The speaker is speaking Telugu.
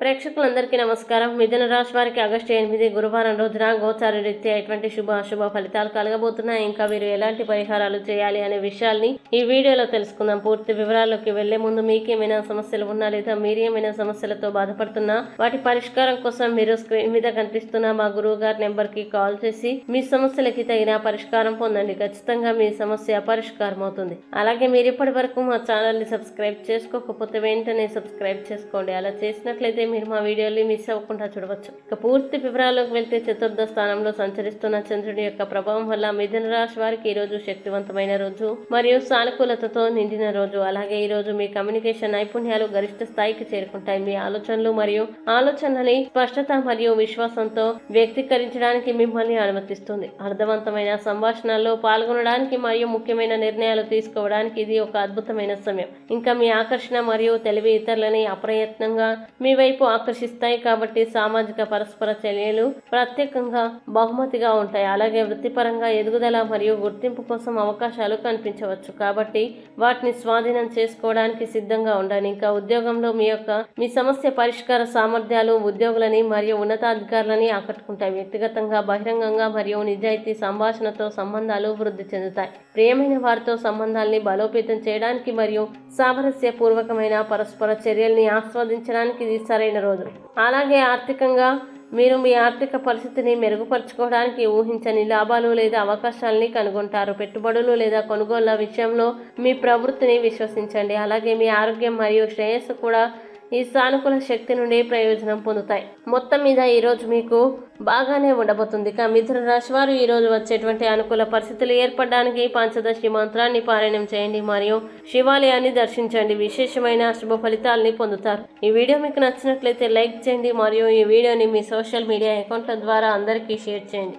ప్రేక్షకులందరికీ నమస్కారం. మిథున రాశి వారికి ఆగస్టు ఎనిమిది గురువారం రోజున గోచార రీత్యా ఎటువంటి శుభ అశుభ ఫలితాలు కలగబోతున్నాయి? ఇంకా మీరు ఎలాంటి పరిహారాలు చేయాలి అనే విషయాల్ని ఈ వీడియోలో తెలుసుకుందాం. పూర్తి వివరాల్లోకి వెళ్ళే ముందు మీకేమైనా సమస్యలు ఉన్నా లేదా మీరేమైనా సమస్యలతో బాధపడుతున్నా వాటి పరిష్కారం కోసం మీరు స్క్రీన్ మీద కనిపిస్తున్న మా గురువు గారి నెంబర్కి కాల్ చేసి మీ సమస్యలకి తగిన పరిష్కారం పొందండి. ఖచ్చితంగా మీ సమస్య పరిష్కారం అవుతుంది. అలాగే మీరు ఇప్పటి వరకు మా ఛానల్ని సబ్స్క్రైబ్ చేసుకోకపోతే వెంటనే సబ్స్క్రైబ్ చేసుకోండి. అలా చేసినట్లయితే మీరు మా వీడియోని మిస్ అవ్వకుండా చూడవచ్చు. ఇక పూర్తి వివరాల్లోకి వెళ్తే చతుర్థ స్థానంలో సంచరిస్తున్న చంద్రుడి యొక్క ప్రభావం వల్ల మిథున రాశి వారికి ఈ రోజు శక్తివంతమైన రోజు మరియు సానుకూలతతో నిండిన రోజు. అలాగే ఈ రోజు మీ కమ్యూనికేషన్ నైపుణ్యాలు గరిష్ట స్థాయికి చేరుకుంటాయి. మీ ఆలోచనలు మరియు ఆలోచనని స్పష్టత మరియు విశ్వాసంతో వ్యక్తీకరించడానికి మిమ్మల్ని అనుమతిస్తుంది. అర్థవంతమైన సంభాషణల్లో పాల్గొనడానికి మరియు ముఖ్యమైన నిర్ణయాలు తీసుకోవడానికి ఇది ఒక అద్భుతమైన సమయం. ఇంకా మీ ఆకర్షణ మరియు తెలివి ఇతరులని అప్రయత్నంగా మీ వైపు ఆకర్షిస్తాయి కాబట్టి సామాజిక పరస్పర చర్యలు ప్రత్యేకంగా బహుమతిగా ఉంటాయి. అలాగే వృత్తిపరంగా ఎదుగుదల మరియు గుర్తింపు కోసం అవకాశాలు కనిపించవచ్చు కాబట్టి వాటిని స్వాధీనం చేసుకోవడానికి సిద్ధంగా ఉండాలి ఇంకా ఉద్యోగంలో మీ యొక్క మీ సమస్య పరిష్కార సామర్థ్యాలు ఉద్యోగులని మరియు ఉన్నతాధికారులని ఆకట్టుకుంటాయి. వ్యక్తిగతంగా బహిరంగంగా మరియు నిజాయితీ సంభాషణతో సంబంధాలు వృద్ధి చెందుతాయి. ప్రియమైన వారితో సంబంధాల్ని బలోపేతం చేయడానికి మరియు సామరస్యపూర్వకమైన పరస్పర చర్యల్ని ఆస్వాదించడానికి ఇది సరైన రోజు. అలాగే ఆర్థికంగా మీరు మీ ఆర్థిక పరిస్థితిని మెరుగుపరచుకోవడానికి ఊహించని లాభాలు లేదా అవకాశాలని కనుగొంటారు. పెట్టుబడులు లేదా కొనుగోళ్ళ విషయంలో మీ ప్రవృత్తిని విశ్వసించండి. అలాగే మీ ఆరోగ్యం మరియు శ్రేయస్సు కూడా ఈ సానుకూల శక్తి నుండి ప్రయోజనం పొందుతాయి. మొత్తం మీద ఈరోజు మీకు బాగానే ఉండబోతుంది. ఇక మిథున రాశి వారు ఈరోజు వచ్చేటువంటి అనుకూల పరిస్థితులు ఏర్పడడానికి పంచదశి మంత్రాన్ని పారాయణం చేయండి మరియు శివాలయాన్ని దర్శించండి. విశేషమైన శుభ ఫలితాలని పొందుతారు. ఈ వీడియో మీకు నచ్చినట్లయితే లైక్ చేయండి మరియు ఈ వీడియోని మీ సోషల్ మీడియా అకౌంట్ల ద్వారా అందరికీ షేర్ చేయండి.